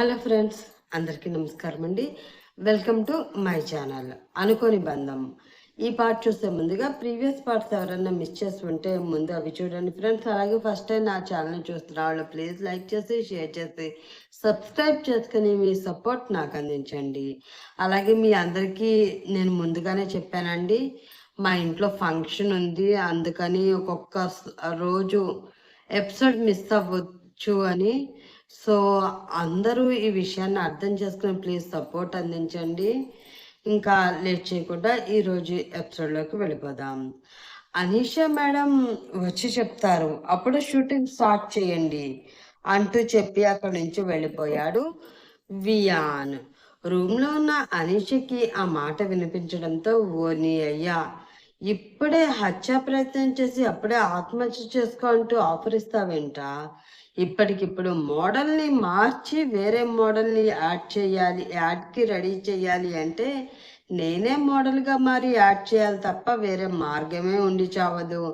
Hello friends అందరికీ నమస్కారం అండి. వెల్కమ్ టు మై ఛానల్ అనుకోని బంధం. ఈ పార్ట్ చూసే ముందుగా ప్రీవియస్ పార్ట్స్ ఎవరైనా మిస్ చేసి ఉంటే ముందు అవి చూడండి ఫ్రెండ్స్. అలాగే ఫస్ట్ టైం నా ఛానల్ చూస్తున్న వాళ్ళు ప్లీజ్ లైక్ చేసి షేర్ చేసి సబ్స్క్రైబ్ చేసుకుని మీ సపోర్ట్ నాకు అందించండి. అలాగే మీ అందరికీ నేను ముందుగానే చెప్పానండి మా ఇంట్లో ఫంక్షన్ ఉంది. అందుకని ఒక్కొక్క రోజు ఎపిసోడ్ మిస్ అవ్వచ్చు అని సో అందరూ ఈ విషయాన్ని అర్థం చేసుకుని ప్లీజ్ సపోర్ట్ అందించండి. ఇంకా లేట్ చేయకుండా ఈరోజు ఎపిసోడ్లోకి వెళ్ళిపోదాం. అనీషా మేడం వచ్చి చెప్తారు అప్పుడు షూటింగ్ స్టార్ట్ చేయండి అంటూ చెప్పి అక్కడి నుంచి వెళ్ళిపోయాడు వియాన్. రూమ్లో ఉన్న అనీషకి ఆ మాట వినిపించడంతో ఓని అయ్యా ఇప్పుడే హత్య ప్రయత్నం చేసి అప్పుడే ఆత్మహత్య చేసుకో అంటూ ఆఫర్ ఇస్తావేంటా ఇప్పటికిప్పుడు మోడల్ని మార్చి వేరే మోడల్ని యాడ్ చేయాలి యాడ్కి రెడీ చేయాలి అంటే నేనే మోడల్గా మారి యాడ్ చేయాలి తప్ప వేరే మార్గమే ఉండి చావదు.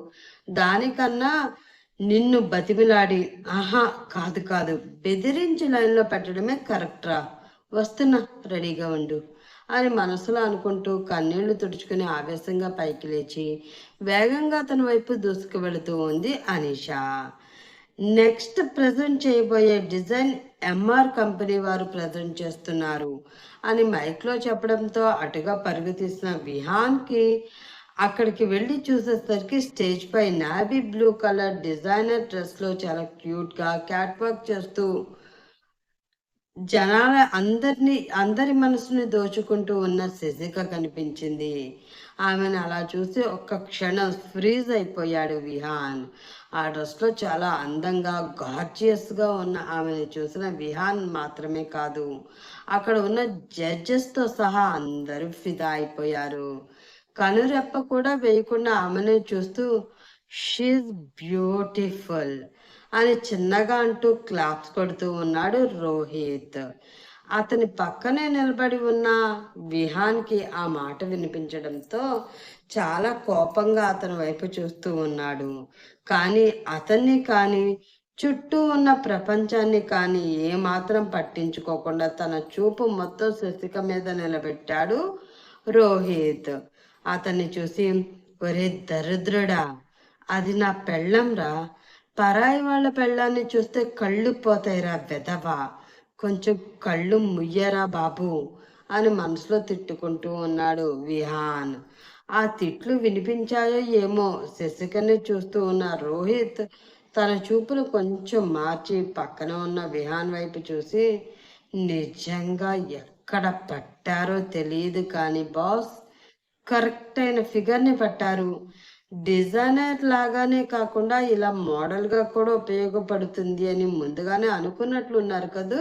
దానికన్నా నిన్ను బతిమిలాడి ఆహా కాదు కాదు బెదిరించి లైన్లో పెట్టడమే కరెక్ట్రా? వస్తున్నా రెడీగా ఉండు. అని మనసులో అనుకుంటూ కన్నీళ్ళు తుడుచుకుని ఆవేశంగా పైకి లేచి వేగంగా తన వైపు దూసుకు వెళుతూ ఉంది అనీషా. నెక్స్ట్ ప్రజెంట్ చేయబోయే డిజైన్ ఎంఆర్ కంపెనీ వారు ప్రజెంట్ చేస్తున్నారు అని మైక్లో చెప్పడంతో అటుగా పరుగు తీసిన విహాన్కి అక్కడికి వెళ్ళి చూసేసరికి స్టేజ్ పై నావీ బ్లూ కలర్ డిజైనర్ డ్రెస్లో చాలా క్యూట్గా క్యాట్ వాక్ చేస్తూ జనాల అందరినీ అందరి మనసుని దోచుకుంటూ ఉన్న శశిక కనిపించింది. ఆమెను అలా చూసి ఒక్క క్షణం ఫ్రీజ్ అయిపోయాడు విహాన్. ఆ డ్రెస్లో చాలా అందంగా గార్జియస్గా ఉన్న ఆమెను చూసిన విహాన్ మాత్రమే కాదు అక్కడ ఉన్న జడ్జెస్తో సహా అందరూ ఫిదా అయిపోయారు. కనురెప్ప కూడా వేయకుండా ఆమెను చూస్తూ షీజ్ బ్యూటిఫుల్ అని చిన్నగా అంటూ క్లాప్స్ కొడుతూ ఉన్నాడు రోహిత్. అతని పక్కనే నిలబడి ఉన్న విహాన్కి ఆ మాట వినిపించడంతో చాలా కోపంగా అతని వైపు చూస్తూ ఉన్నాడు. కానీ అతన్ని కానీ చుట్టూ ఉన్న ప్రపంచాన్ని కానీ ఏమాత్రం పట్టించుకోకుండా తన చూపు మొత్తం శశిక మీద నిలబెట్టాడు రోహిత్. అతన్ని చూసి ఒరే దరిద్రుడా అది నా పెళ్ళంరా పరాయి వాళ్ళ పెళ్ళాన్ని చూస్తే కళ్ళు పోతాయిరా వెదవా కొంచెం కళ్ళు ముయ్యరా బాబు అని మనసులో తిట్టుకుంటూ ఉన్నాడు విహాన్. ఆ తిట్లు వినిపించాయో ఏమో శశికని చూస్తూ ఉన్న రోహిత్ తన చూపును కొంచెం మార్చి పక్కన ఉన్న విహాన్ వైపు చూసి నిజంగా ఎక్కడ పట్టారో తెలియదు కానీ బాస్ కరెక్ట్ అయిన ఫిగర్ని పట్టారు. డిజైనర్ లాగానే కాకుండా ఇలా మోడల్గా కూడా ఉపయోగపడుతుంది అని ముందుగానే అనుకున్నట్లున్నారు కదూ?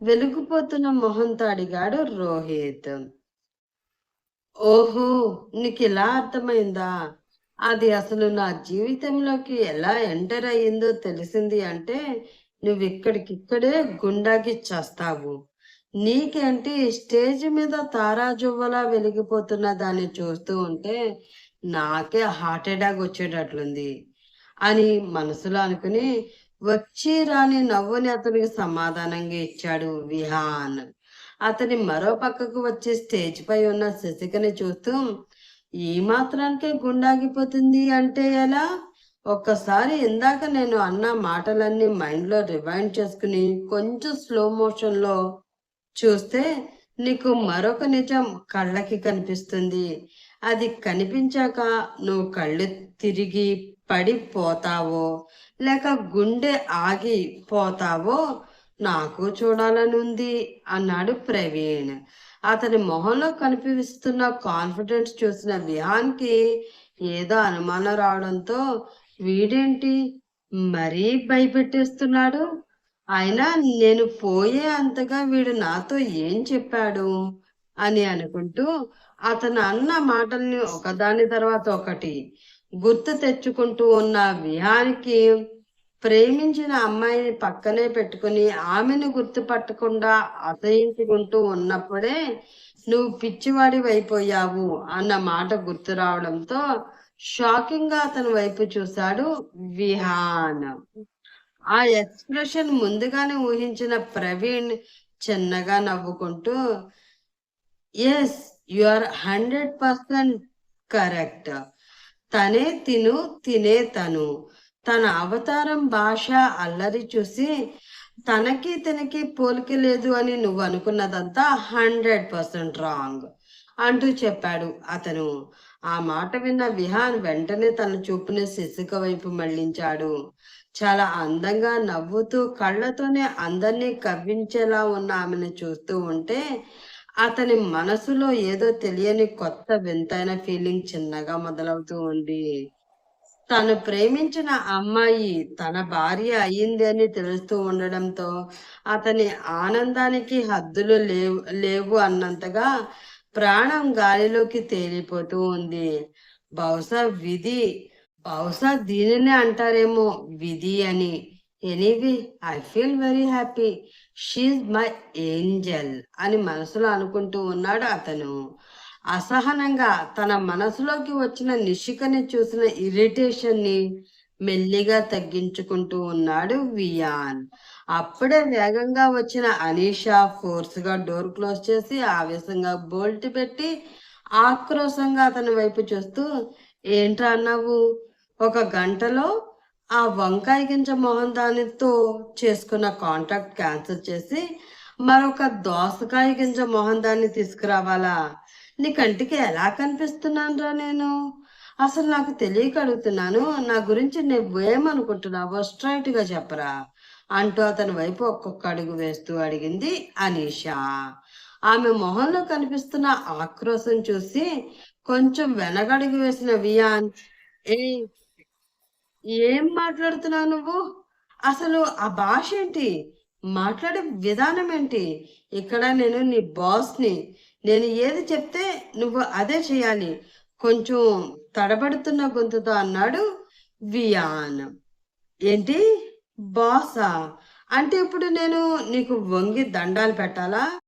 వెలిగిపోతున్న మొహంతో అడిగాడు రోహిత్. ఓహో నీకు ఇలా అర్థమైందా? అది అసలు నా జీవితంలోకి ఎలా ఎంటర్ అయ్యిందో తెలిసింది అంటే నువ్వు ఇక్కడికిక్కడే గుండాకి చేస్తావు. నీకేంటి స్టేజ్ మీద తారాజువ్వలా వెలిగిపోతున్న దాన్ని చూస్తూ ఉంటే నాకే హార్ట్ అటాక్ వచ్చేటట్లుంది అని మనసులో అనుకుని వచ్చి రాని నవ్వుని అతనికి సమాధానంగా ఇచ్చాడు విహాన్. అతని మరో పక్కకు వచ్చి స్టేజ్ పై ఉన్న శశికని చూస్తూ ఈ మాత్రానికే గుండాగిపోతుంది అంటే ఎలా? ఒక్కసారి ఇందాక నేను అన్న మాటలన్నీ మైండ్లో రివైండ్ చేసుకుని కొంచెం స్లో మోషన్లో చూస్తే నీకు మరొక నిజం కళ్ళకి కనిపిస్తుంది. అది కనిపించాక నువ్వు కళ్ళు తిరిగి పడిపోతావో లేక గుండె ఆగిపోతావో నాకు చూడాలని ఉంది అన్నాడు ప్రవీణ్. అతని మొహంలో కనిపిస్తున్న కాన్ఫిడెన్స్ చూసిన విహాన్కి ఏదో అనుమానం రావడంతో వీడేంటి? మరీ భయపెట్టేస్తున్నాడు? అయినా నేను పోయే అంతగా వీడు నాతో ఏం చెప్పాడు? అని అనుకుంటూ అతను అన్న మాటల్ని ఒకదాని తర్వాత ఒకటి గుర్తు తెచ్చుకుంటూ ఉన్న విహానికి ప్రేమించిన అమ్మాయిని పక్కనే పెట్టుకుని ఆమెను గుర్తుపట్టకుండా అసహించుకుంటూ ఉన్నప్పుడే నువ్వు పిచ్చివాడి అయిపోయావు అన్న మాట గుర్తు రావడంతో షాకింగ్గా అతని వైపు చూశాడు విహాన్. ఆ ఎక్స్ప్రెషన్ ముందుగానే ఊహించిన ప్రవీణ్ చిన్నగా నవ్వుకుంటూ yes you are hundred percent correct తనే తిను తినే తను. తన అవతారం భాష అల్లరి చూసి తనకి తనకి పోలిక లేదు అని నువ్వు అనుకున్నదంతా హండ్రెడ్ పర్సెంట్ రాంగ్ అంటూ చెప్పాడు అతను. ఆ మాట విన్న విహాన్ వెంటనే తన చూపుని శిశుక వైపు మళ్ళించాడు చాలా అందంగా నవ్వుతూ కళ్ళతోనే అందరినీ కవ్వించేలా ఉన్న ఆమెను చూస్తూ ఉంటే అతని మనసులో ఏదో తెలియని కొత్త వింతైన ఫీలింగ్ చిన్నగా మొదలవుతూ ఉంది. తను ప్రేమించిన అమ్మాయి తన భార్య అయ్యింది అని తెలుస్తూ ఉండడంతో అతని ఆనందానికి హద్దులు లేవు లేవు అన్నంతగా ప్రాణం గాలిలోకి తేలిపోతూ ఉంది. బహుశా విధి బహుశా దీనినే అంటారేమో విధి అని. Anyway I feel very happy. She's my angel అని మనసులో అనుకుంటూ ఉన్నాడు అతను. అసహనంగా తన మనసులోకి వచ్చిన నిషికని చూసిన ఇరిటేషన్ని మెల్లిగా తగ్గించుకుంటూ ఉన్నాడు వియాన్. అప్పుడే వేగంగా వచ్చిన అనీషా ఫోర్స్గా డోర్ క్లోజ్ చేసి ఆవేశంగా బోల్ట్ పెట్టి ఆక్రోశంగా అతని వైపు చూస్తూ ఏంట్రా అన్నావు? ఒక గంటలో ఆ వంకాయ గింజ మొహం దానితో చేసుకున్న కాంట్రాక్ట్ క్యాన్సిల్ చేసి మరొక దోసకాయ గింజ మొహం దాన్ని తీసుకురావాలా? నీ కంటికి ఎలా కనిపిస్తున్నాను రా నేను? అసలు నాకు తెలియక అడుగుతున్నాను. నా గురించి నువ్వేమనుకుంటున్నావో స్ట్రైట్గా చెప్పరా? అంటూ అతని వైపు ఒక్కొక్క అడుగు వేస్తూ అడిగింది అనీషా. ఆమె మొహంలో కనిపిస్తున్న ఆక్రోశం చూసి కొంచెం వెనకడుగు వేసిన వియాన్ ఏ ఏం మాట్లాడుతున్నావు నువ్వు? అసలు ఆ భాష ఏంటి? మాట్లాడే విధానం ఏంటి? ఇక్కడ నేను నీ బాస్ని నేను ఏది చెప్తే నువ్వు అదే చేయాలి. కొంచెం తడబడుతున్న గొంతుతో అన్నాడు వియాన్. ఏంటి? బాసా అంటే ఇప్పుడు నేను నీకు వంగి దండాలు పెట్టాలా?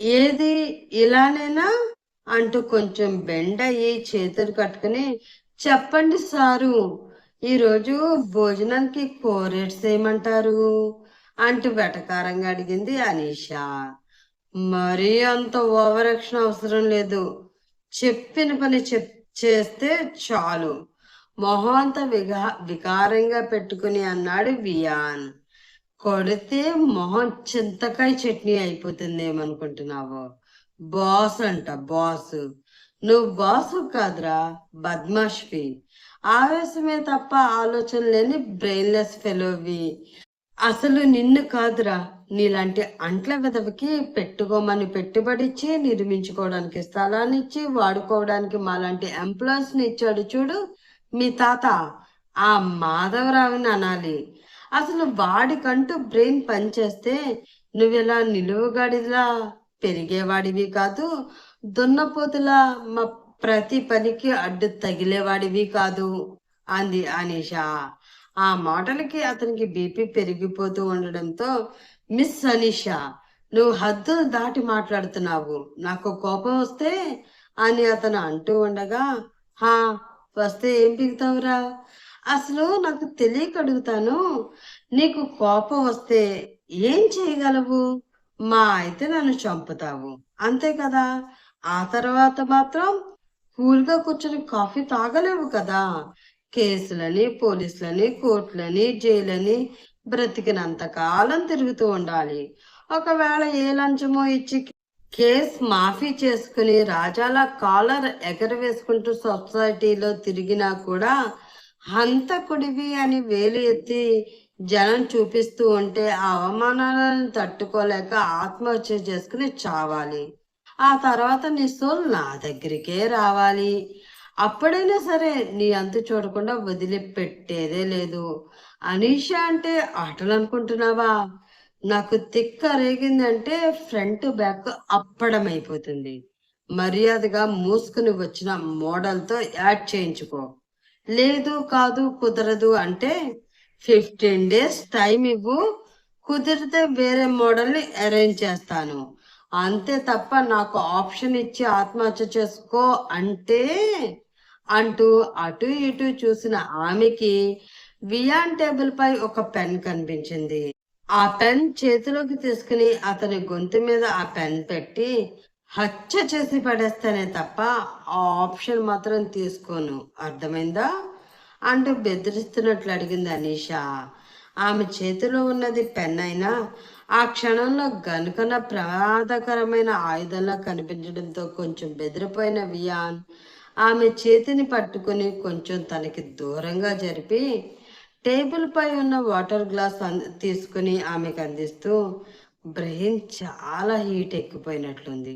ఏది ఇలానేనా అంటూ కొంచెం బెండ్ అయ్యి చేతులు కట్టుకుని చెప్పండి సారు ఈరోజు భోజనానికి కోరేట్స్ ఏమంటారు? అంటూ వెటకారంగా అడిగింది అనీషా. మరీ అంత ఓవర్ యాక్షన్ అవసరం లేదు. చెప్పిన పని చెప్ చేస్తే చాలు. మొహంత విగా వికారంగా పెట్టుకుని అన్నాడు వియాన్. కొడితే మొహం చింతకాయ చట్నీ అయిపోతుందేమనుకుంటున్నావు? బాస్ అంట బాస్. నువ్వు బాసు కాదురా బద్మాష్వి. ఆవేశమే తప్ప ఆలోచన లేని బ్రెయిన్లెస్ ఫెలోవి. అసలు నిన్ను కాదురా నీలాంటి అంట్ల విధవకి పెట్టుకోమని పెట్టుబడిచ్చి నిర్మించుకోవడానికి స్థలాన్ని ఇచ్చి వాడుకోవడానికి మాలాంటి ఎంప్లాయీస్ని ఇచ్చాడు చూడు మీ తాత. ఆ మాధవరావుని అనాలి. అసలు వాడికంటూ బ్రెయిన్ పనిచేస్తే నువ్వెలా నిలువుగాడిలా పెరిగేవాడివి కాదు దున్నపోతులా మా ప్రతి పనికి అడ్డు తగిలేవాడివి కాదు అంది అనీషా ఆ మాటలకి అతనికి బీపీ పెరిగిపోతూ ఉండడంతో మిస్ అనిషా నువ్వు హద్దులు దాటి మాట్లాడుతున్నావు. నాకు కోపం వస్తే అని అతను అంటూ ఉండగా హా వస్తే ఏం పిగుతావురా అసలు నాకు తెలియక అడుగుతాను నీకు కోపం వస్తే ఏం చేయగలవు? మా అయితే నన్ను చంపుతావు. అంతే కదా? ఆ తర్వాత మాత్రం కూల్గా కూర్చొని కాఫీ తాగలేవు కదా? కేసులని పోలీసులని కోర్టులని జైలని బ్రతికినంత కాలం తిరుగుతూ ఉండాలి. ఒకవేళ ఏ లంచమో ఇచ్చి కేస్ మాఫీ చేసుకుని రాజాల కాలర్ ఎగరవేసుకుంటూ సొసైటీలో తిరిగినా కూడా హంతకుడివి అని వేలు ఎత్తి జనం చూపిస్తూ ఉంటే ఆ అవమానాలను తట్టుకోలేక ఆత్మహత్య చేసుకుని చావాలి. ఆ తర్వాత నీ సోల్ నా దగ్గరికే రావాలి. అప్పుడైనా సరే నీ అంతు చూడకుండా వదిలిపెట్టేదే లేదు. అనీష అంటే ఆటలు అనుకుంటున్నావా నాకు తిక్క రేగిందంటే ఫ్రంట్ బ్యాక్ అప్పడం అయిపోతుంది మర్యాదగా మూసుకుని వచ్చిన మోడల్తో యాడ్ చేయించుకో. లేదు కాదు కుదరదు అంటే ఫిఫ్టీన్ డేస్ టైం ఇవ్వు. కుదిరితే వేరే మోడల్ని అరేంజ్ చేస్తాను. అంతే తప్ప నాకు ఆప్షన్ ఇచ్చి ఆత్మహత్య చేసుకో అంటే అంటూ అటు ఇటు చూసిన ఆమెకి వియాన్ టేబుల్ పై ఒక పెన్ కనిపించింది. ఆ పెన్ చేతిలోకి తీసుకుని అతని గొంతు మీద ఆ పెన్ పెట్టి హత్య చేసి పడేస్తానే తప్ప ఆ ఆప్షన్ మాత్రం తీసుకోను. అర్థమైందా? అంటూ బెదిరిస్తున్నట్లు అడిగింది అనీషా. ఆమె చేతిలో ఉన్నది పెన్ అయినా ఆ క్షణంలో గనుకన ప్రమాదకరమైన ఆయుధంలా కనిపించడంతో కొంచెం బెదిరిపోయిన వియాన్ ఆమె చేతిని పట్టుకుని కొంచెం తనకి దూరంగా జరిపి టేబుల్ పై ఉన్న వాటర్ గ్లాస్ తీసుకుని ఆమెకు అందిస్తూ బ్రెయిన్ చాలా హీట్ ఎక్కిపోయినట్లుంది.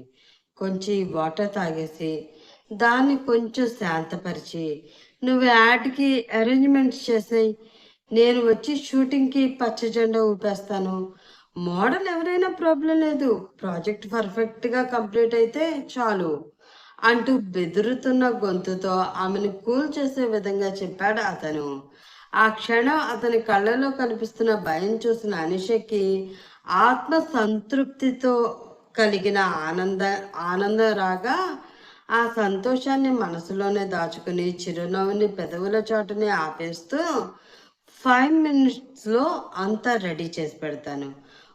కొంచెం ఈ వాటర్ తాగేసి దాన్ని కొంచెం శాంతపరిచి నువ్వు యాడ్కి అరేంజ్మెంట్స్ చేసాయి. నేను వచ్చి షూటింగ్కి పచ్చ జెండా ఊపేస్తాను. మోడల్ ఎవరైనా ప్రాబ్లం లేదు. ప్రాజెక్ట్ పర్ఫెక్ట్గా కంప్లీట్ అయితే చాలు. అంటూ బెదురుతున్న గొంతుతో ఆమెను కూల్ చేసే విధంగా చెప్పాడు అతను. ఆ క్షణం అతని కళ్ళలో కనిపిస్తున్న భయం చూసిన అనిషకి ఆత్మ సంతృప్తితో కలిగిన ఆనంద ఆనందం రాగా ఆ సంతోషాన్ని మనసులోనే దాచుకుని చిరునవ్వుని పెదవుల చాటుని ఆపేస్తూ ఫైవ్ మినిట్స్లో అంతా రెడీ చేసి పెడతాను.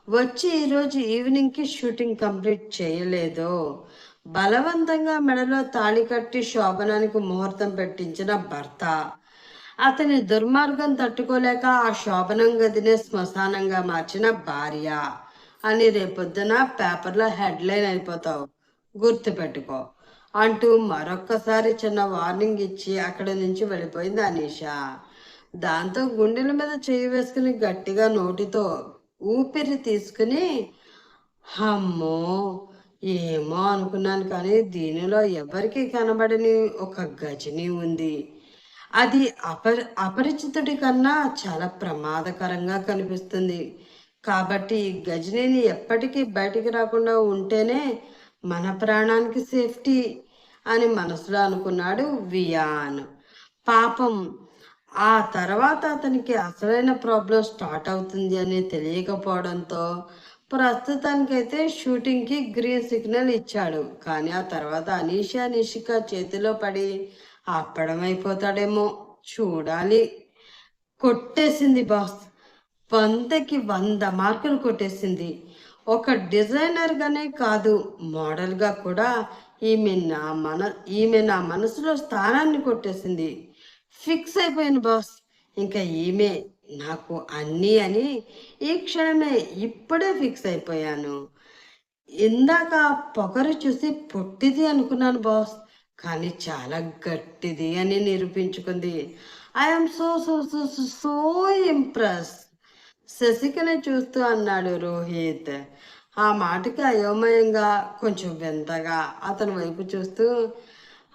వచ్చి ఈరోజు ఈవినింగ్కి షూటింగ్ కంప్లీట్ చేయలేదో. బలవంతంగా మెడలో తాళి కట్టి శోభనానికి ముహూర్తం పెట్టించిన భర్త అతని దుర్మార్గం తట్టుకోలేక ఆ శోభనం గదినే శ్మశానంగా మార్చిన భార్య అని రేపొద్దున పేపర్లో హెడ్లైన్ అయిపోతావు. గుర్తుపెట్టుకో. అంటూ మరొక్కసారి చిన్న వార్నింగ్ ఇచ్చి అక్కడి నుంచి వెళ్ళిపోయింది అనీష. దాంతో గుండెల మీద చేయి వేసుకుని గట్టిగా నోటితో ఊపిరి తీసుకుని అమ్మో! ఏమో అనుకున్నాను కానీ దీనిలో ఎవరికి కనబడని ఒక గజని ఉంది. అది అపరి అపరిచితుడి కన్నా చాలా ప్రమాదకరంగా కనిపిస్తుంది. కాబట్టి గజనీని ఎప్పటికీ బయటికి రాకుండా ఉంటేనే మన ప్రాణానికి సేఫ్టీ అని మనసులో అనుకున్నాడు వియాన్. పాపం ఆ తర్వాత అతనికి అసలైన ప్రాబ్లం స్టార్ట్ అవుతుంది అని తెలియకపోవడంతో ప్రస్తుతానికైతే షూటింగ్కి గ్రీన్ సిగ్నల్ ఇచ్చాడు. కానీ ఆ తర్వాత అనీషా నిషిక చేతిలో పడి అప్పడమైపోతాడేమో. చూడాలి. కొట్టేసింది బాస్. వందకి వంద మార్కులు కొట్టేసింది. ఒక డిజైనర్గానే కాదు మోడల్గా కూడా ఈమె నా మన ఈమె నా మనసులో స్థానాన్ని కొట్టేసింది. ఫిక్స్ అయిపోయింది బాస్. ఇంకా ఈమె నాకు అన్నీ అని ఈ క్షణమే ఇప్పుడే ఫిక్స్ అయిపోయాను. ఇందాక పొగరు చూసి పొట్టిది అనుకున్నాను బాస్ కానీ చాలా గట్టిది అని నిరూపించుకుంది. I'm so so so so impress Sasikala చూస్తూ అన్నాడు రోహిత్. ఆ మాటకి అయోమయంగా కొంచెం వింతగా అతని వైపు చూస్తూ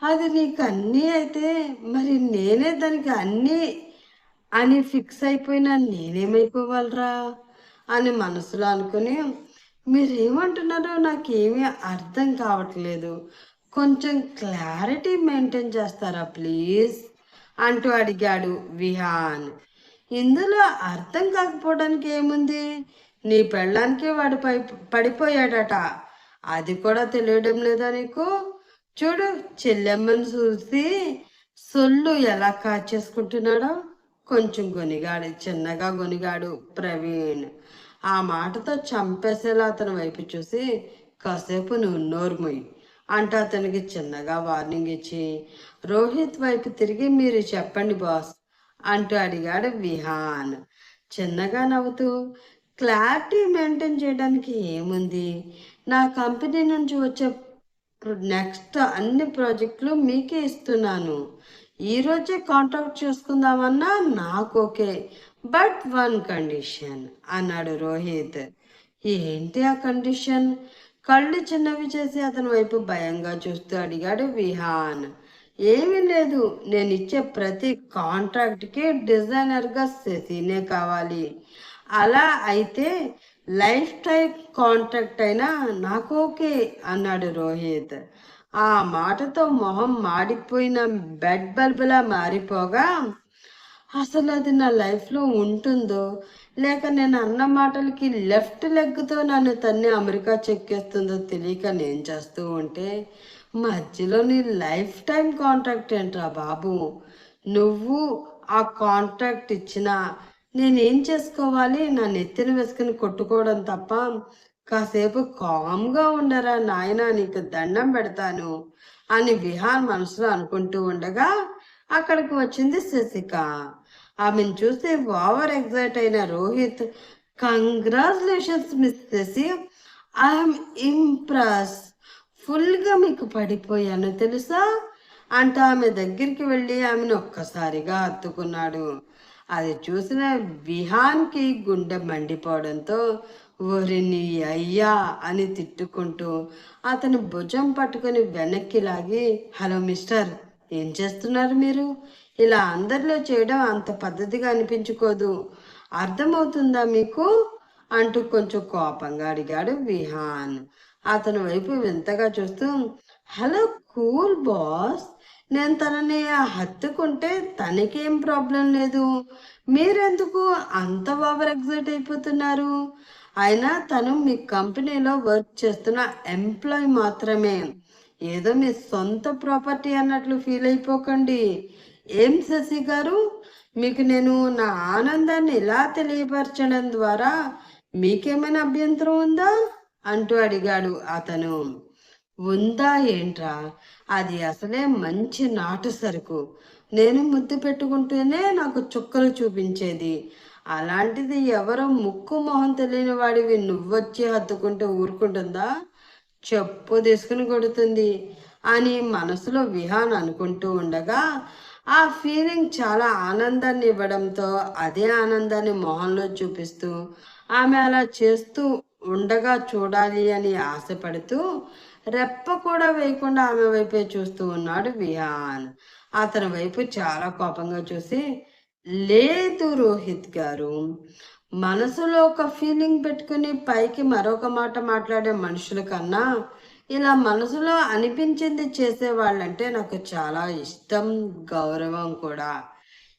అది నీకు అన్నీ అయితే మరి నేనే దానికి అన్నీ అని ఫిక్స్ అయిపోయినా నేనేమైపోవాలరా అని మనసులో అనుకుని మీరేమంటున్నారో నాకేమీ అర్థం కావట్లేదు. కొంచెం క్లారిటీ మెయింటైన్ చేస్తారా ప్లీజ్ అంటూ అడిగాడు విహాన్. ఇందులో అర్థం కాకపోవడానికి ఏముంది? నీ పెళ్ళానికి వాడు పై పడిపోయాడట. అది కూడా తెలియడం లేదా నీకు? చూడు చెల్లెమ్మని చూసి సొల్లు ఎలా కాచేసుకుంటున్నాడో కొంచెం గొనిగాడు చిన్నగా గొనిగాడు ప్రవీణ్. ఆ మాటతో చంపేసేలా అతని వైపు చూసి కాసేపు నువ్వు నోర్ముయ్ అంటూ అతనికి చిన్నగా వార్నింగ్ ఇచ్చి రోహిత్ వైపు తిరిగి మీరు చెప్పండి బాస్ అంటూ అడిగాడు విహాన్. చిన్నగా నవ్వుతూ క్లారిటీ మెయింటైన్ చేయడానికి ఏముంది? నా కంపెనీ నుంచి వచ్చే నెక్స్ట్ అన్ని ప్రాజెక్టులు మీకే ఇస్తున్నాను. ఈరోజే కాంటాక్ట్ చేసుకుందామన్నా నాకు ఓకే. బట్ వన్ కండిషన్ అన్నాడు రోహిత్. ఏంటి ఆ కండిషన్? కళ్ళు చిన్నవి చేసి అతని వైపు భయంగా చూస్తూ అడిగాడు విహాన్. ఏమీ లేదు నేను ఇచ్చే ప్రతి కాంట్రాక్ట్కి డిజైనర్గా శశినే కావాలి. అలా అయితే లైఫ్ టైం కాంట్రాక్ట్ అయినా నాకు ఓకే అన్నాడు రోహిత్. ఆ మాటతో మొహం మాడిపోయిన బెడ్ బల్బులా మారిపోగా అసలు అది నా లైఫ్లో ఉంటుందో? లేక నేను అన్న మాటలకి లెఫ్ట్ లెగ్తో నన్ను తన్ని అమెరికా చెక్కేస్తుందో తెలియక నేను చేస్తూ ఉంటే మధ్యలో నీ లైఫ్ టైం కాంట్రాక్ట్ ఏంట్రా బాబు? నువ్వు ఆ కాంట్రాక్ట్ ఇచ్చినా నేనేం చేసుకోవాలి? నా నెత్తిన వేసుకుని కొట్టుకోవడం తప్ప కాసేపు కామ్గా ఉండరా నాయన నీకు దండం పెడతాను అని విహాన్ మనసులో అనుకుంటూ ఉండగా అక్కడికి వచ్చింది శశిక ఆమెను చూసి ఓవర్ ఎగ్జైట్ అయిన Rohit congratulations miss Sasi I'm impress ఫుల్గా మీకు పడిపోయాను తెలుసా? అంటూ ఆమె దగ్గరికి వెళ్ళి ఆమెను ఒక్కసారిగా హత్తుకున్నాడు. అది చూసిన విహాన్కి గుండె మండిపోవడంతో ఓరిని అయ్యా అని తిట్టుకుంటూ అతని భుజం పట్టుకొని వెనక్కి లాగి హలో మిస్టర్ ఏం చేస్తున్నారు మీరు? ఇలా అందరిలో చేయడం అంత పద్ధతిగా అనిపించుకోదు. అర్థమవుతుందా మీకు? అంటూ కొంచెం కోపంగా అడిగాడు విహాన్. అతని వైపు వింతగా చూస్తూ హలో కూల్ బాస్ నేను తనని హత్తుకుంటే తనకేం ప్రాబ్లం లేదు? మీరెందుకు అంత ఓవర్ ఎగ్జైట్ అయిపోతున్నారు? అయినా తను మీ కంపెనీలో వర్క్ చేస్తున్న ఎంప్లాయ్ మాత్రమే. ఏదో మీ సొంత ప్రాపర్టీ అన్నట్లు ఫీల్ అయిపోకండి. ఏం శశి గారు? మీకు నేను నా ఆనందాన్ని ఇలా తెలియపరచడం ద్వారా మీకేమైనా అభ్యంతరం ఉందా? అంటూ అడిగాడు అతను. ఉందా ఏంట్రా? అది అసలే మంచి నాటు సరుకు. నేను ముద్దు పెట్టుకుంటేనే నాకు చుక్కలు చూపించేది. అలాంటిది ఎవరో ముక్కు మొహం తెలియని వాడివి నువ్వొచ్చి హత్తుకుంటే ఊరుకుంటుందా? చెప్పు తీసుకుని కొడుతుంది అని మనసులో విహాన్ అనుకుంటూ ఉండగా ఆ ఫీలింగ్ చాలా ఆనందాన్ని ఇవ్వడంతో అదే ఆనందాన్ని మొహంలో చూపిస్తూ ఆమె అలా చేస్తూ ఉండగా చూడాలి అని ఆశపడుతూ రెప్ప కూడా వేయకుండా ఆమె వైపే చూస్తూ ఉన్నాడు విహాన్. అతని వైపు చాలా కోపంగా చూసి లేదు రోహిత్ గారు. మనసులో ఒక ఫీలింగ్ పెట్టుకుని పైకి మరొక మాట మాట్లాడే మనుషుల కన్నా ఇలా మనసులో అనిపించింది చేసే వాళ్ళంటే నాకు చాలా ఇష్టం గౌరవం కూడా.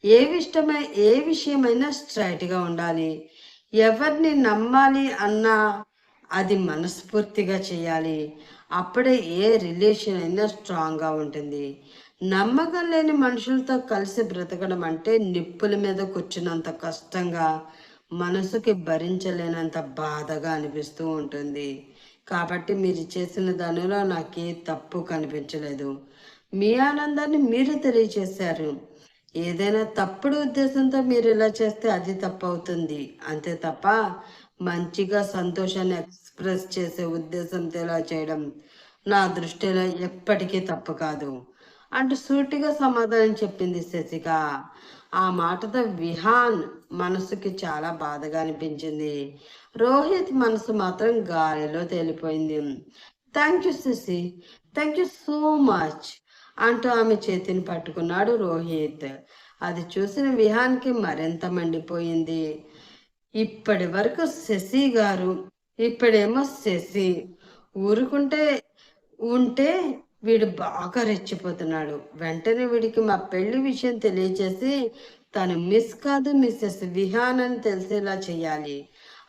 ఏ ఇష్టమై ఏ విషయమైనా స్ట్రైట్గా ఉండాలి. ఎవరిని నమ్మాలి అన్నా అది మనస్ఫూర్తిగా చేయాలి. అప్పుడే ఏ రిలేషన్ అయినా స్ట్రాంగ్గా ఉంటుంది. నమ్మకం లేని మనుషులతో కలిసి బ్రతకడం అంటే నిప్పుల మీద కూర్చున్నంత కష్టంగా మనసుకి భరించలేనంత బాధగా అనిపిస్తూ ఉంటుంది. కాబట్టి మీరు చేసిన దానిలో నాకే తప్పు కనిపించలేదు. మీ ఆనందాన్ని మీరు తెలియచేశారు. ఏదైనా తప్పుడు ఉద్దేశంతో మీరు ఇలా చేస్తే అది తప్పు అవుతుంది అంతే తప్ప మంచిగా సంతోషాన్ని ఎక్స్ప్రెస్ చేసే ఉద్దేశంతో ఇలా చేయడం నా దృష్టిలో ఎప్పటికీ తప్పు కాదు. అంటూ సూటిగా సమాధానం చెప్పింది శశిక. ఆ మాటతో విహాన్ మనసుకి చాలా బాధగా అనిపించింది. రోహిత్ మనసు మాత్రం గాలిలో తేలిపోయింది. Thank you Sasi thank you so much అంటూ ఆమె చేతిని పట్టుకున్నాడు రోహిత్. అది చూసిన విహాన్కి మరింత మండిపోయింది. ఇప్పటి వరకు శశి గారు ఇప్పుడేమో శశి ఊరుకుంటే ఉంటే వీడు బాగా రెచ్చిపోతున్నాడు. వెంటనే వీడికి మా పెళ్ళి విషయం తెలియచేసి తను మిస్ కాదు మిస్సెస్ విహాన్ అని తెలిసేలా చేయాలి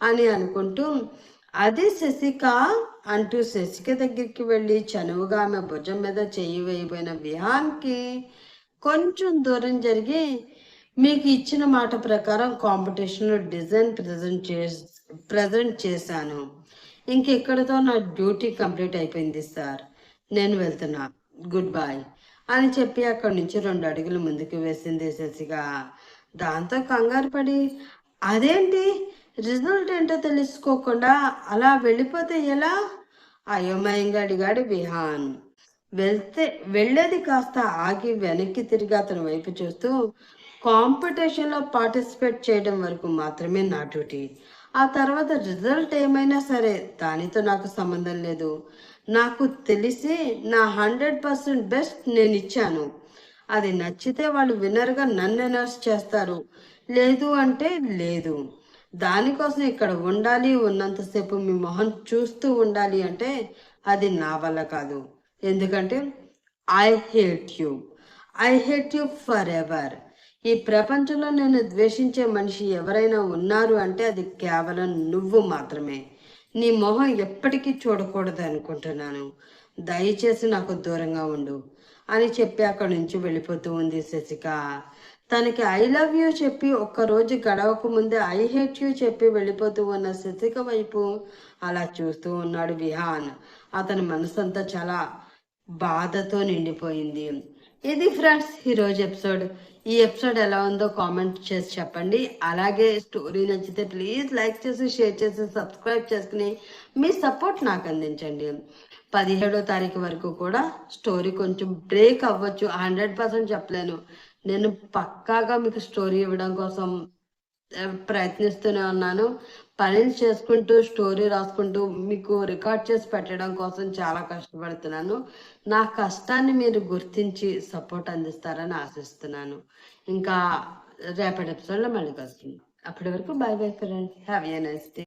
అని అనుకుంటూ అది శశిక అంటూ శశిక దగ్గరికి వెళ్ళి చనువుగా ఆమె భుజం మీద చేయి వేయబోయిన విహాన్కి కొంచెం దూరం జరిగి మీకు ఇచ్చిన మాట ప్రకారం కాంపిటీషన్లో డిజైన్ ప్రజెంట్ చే ప్రజెంట్ చేశాను. ఇంకెక్కడితో నా డ్యూటీ కంప్లీట్ అయిపోయింది సార్. నేను వెళ్తున్నా. గుడ్ బాయ్ అని చెప్పి అక్కడి నుంచి రెండు అడుగులు ముందుకు వేసింది శశిగా. దాంతో కంగారు పడి అదేంటి? రిజల్ట్ ఏంటో తెలుసుకోకుండా అలా వెళ్ళిపోతే ఎలా? అయోమయంగా అడిగాడు విహాన్. వెళ్తే వెళ్ళేది కాస్త ఆగి వెనక్కి తిరిగి అతని వైపు చూస్తూ కాంపిటీషన్లో పార్టిసిపేట్ చేయడం వరకు మాత్రమే నా డ్యూటీ. ఆ తర్వాత రిజల్ట్ ఏమైనా సరే దానితో నాకు సంబంధం లేదు. నాకు తెలిసి నా హండ్రెడ్ పర్సెంట్ బెస్ట్ నేను ఇచ్చాను అది నచ్చితే వాళ్ళు విన్నర్గా నన్ను అనౌన్స్ చేస్తారు. లేదు అంటే లేదు. దానికోసం ఇక్కడ ఉండాలి ఉన్నంతసేపు మీ మొహం చూస్తూ ఉండాలి అంటే అది నా వల్ల కాదు. ఎందుకంటే I hate you I hate you forever ఈ ప్రపంచంలో నేను ద్వేషించే మనిషి ఎవరైనా ఉన్నారు అంటే అది కేవలం నువ్వు మాత్రమే. నీ మొహం ఎప్పటికీ చూడకూడదు అనుకుంటున్నాను. దయచేసి నాకు దూరంగా ఉండు అని చెప్పి అక్కడి నుంచి వెళ్ళిపోతూ ఉంది శశిక. తనకి ఐ లవ్ యూ చెప్పి ఒక్క రోజు గడవక ముందే ఐ హేట్ యూ చెప్పి వెళ్ళిపోతూ ఉన్న శశిక వైపు అలా చూస్తూ ఉన్నాడు విహాన్. అతని మనసంతా చాలా బాధతో నిండిపోయింది. ఇది ఫ్రెండ్స్ ఈరోజు ఎపిసోడ్. ఈ ఎపిసోడ్ ఎలా ఉందో కామెంట్ చేసి చెప్పండి. అలాగే స్టోరీ నచ్చితే ప్లీజ్ లైక్ చేసి షేర్ చేసి సబ్స్క్రైబ్ చేసుకుని మీ సపోర్ట్ నాకు అందించండి. పదిహేడో తారీఖు వరకు కూడా స్టోరీ కొంచెం బ్రేక్ అవ్వచ్చు. హండ్రెడ్ పర్సెంట్ చెప్పలేను. నేను పక్కాగా మీకు స్టోరీ ఇవ్వడం కోసం ప్రయత్నిస్తూనే ఉన్నాను. పనులు చేసుకుంటూ స్టోరీ రాసుకుంటూ మీకు రికార్డ్ చేసి పెట్టడం కోసం చాలా కష్టపడుతున్నాను. నా కష్టాన్ని మీరు గుర్తించి సపోర్ట్ అందిస్తారని ఆశిస్తున్నాను. ఇంకా రేపటి ఎపిసోడ్లో మళ్ళీ కలుస్తుంది అప్పటి వరకు bye bye friends. Have a nice day.